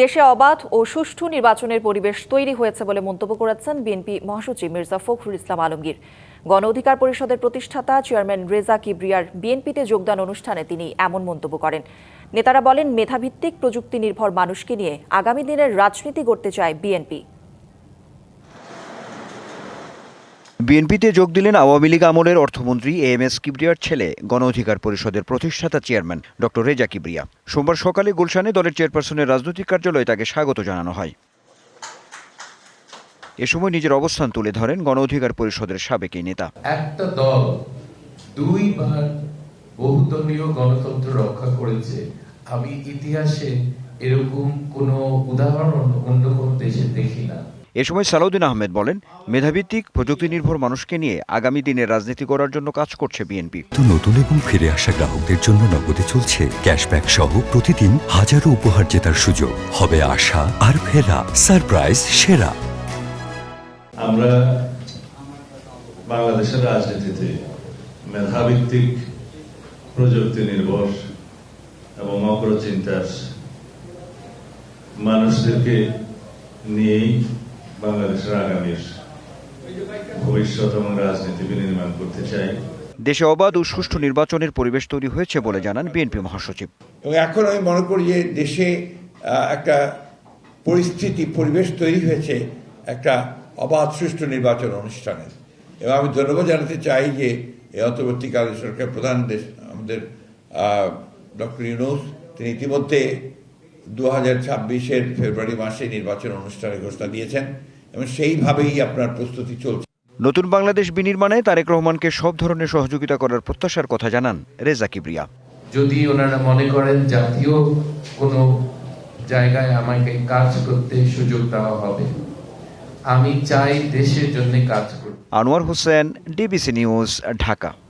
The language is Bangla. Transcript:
দেশে অবাধ ও সুষ্ঠু নির্বাচনের পরিবেশ তৈরি হয়েছে বলে মন্তব্য করেছেন বিএনপি মহাসচিব মির্জা ফখরুল ইসলাম আলমগীর। গণ অধিকার পরিষদের প্রতিষ্ঠাতা চেয়ারম্যান রেজা কিবরিয়ার বিএনপিতে যোগদান অনুষ্ঠানে তিনি এমন মন্তব্য করেন। নেতারা বলেন, মেধাভিত্তিক প্রযুক্তি নির্ভর মানুষকে নিয়ে আগামী দিনের রাজনীতি গড়তে চায় বিএনপি। বিএনপিতে যোগ দিলেন আওয়ামী লীগ আমলের অর্থমন্ত্রী এ এম এস কিবরিয়ার ছেলে গণ অধিকার পরিষদের প্রতিষ্ঠাতা চেয়ারম্যান ডক্টর রেজা কিবরিয়া। সোমবার সকালে গুলশানে দলের চেয়ারপারসনের রাজনৈতিক কার্যালয়ে তাকে স্বাগত জানানো হয়। এ সময় নিজের অবস্থান তুলে ধরেন গণ অধিকার পরিষদের সাবেক এই নেতা। একটা দল দুইবার বহুদলীয় গণতন্ত্র রক্ষা করেছে। আমি ইতিহাসে এরকম কোনো উদাহরণ অন্য কোনো দেশে দেখি না। এ সময় সালাউদ্দিন আহমেদ বলেন মেধাভিত্তিক প্রযুক্তি নির্ভর মানুষকে নিয়ে আগামী দিনে রাজনীতি করার জন্য কাজ করছে বিএনপি। তো নতুন এবং ফিরে আসা গ্রাহকদের জন্য নগদে চলছে ক্যাশব্যাক সহ প্রতিদিন হাজারো উপহার জেতার সুযোগ। হবে আশা আর ফেরা সারপ্রাইজ সেরা। আমরা বাংলাদেশের রাজনীতিতে মেধাভিত্তিক প্রযুক্তি নির্ভর এবং অগ্রচিন্তার মানুষদেরকে নিয়েই বাংলাদেশের আগামীর ভবিষ্যৎ এবং রাজনীতি বিনির্মাণ করতে চাই। দেশে অবাধ ও সুষ্ঠু নির্বাচনের পরিবেশ তৈরি হয়েছে বলে জানান বিএনপি মহাসচিব। এবং এখন আমি মনে করি যে দেশে একটা পরিস্থিতি পরিবেশ তৈরি হয়েছে একটা অবাধ সুষ্ঠু নির্বাচন অনুষ্ঠানের। এবং আমি ধন্যবাদ জানাতে চাই যে এই অন্তর্বর্তীকালীন সরকার প্রধান দেশ আমাদের ডক্টর ইউনুস তিনি ইতিমধ্যে দু হাজার ছাব্বিশের ফেব্রুয়ারি মাসে নির্বাচন অনুষ্ঠানের ঘোষণা দিয়েছেন। এবং সেইভাবেই আপনার প্রস্তুতি চলছে। নতুন বাংলাদেশ বিনির্মাণে তারেক রহমানকে সব ধরনের সহযোগিতা করার প্রত্যাশার কথা জানান রেজা কিবরিয়া। যদি ওনারা মনে করেন জাতীয় কোনো জায়গায় আমাকে কাজ করতে সুযোগ দেওয়া হবে আমি চাই দেশের জন্য কাজ করতে। Anwar Hossain DBC news Dhaka.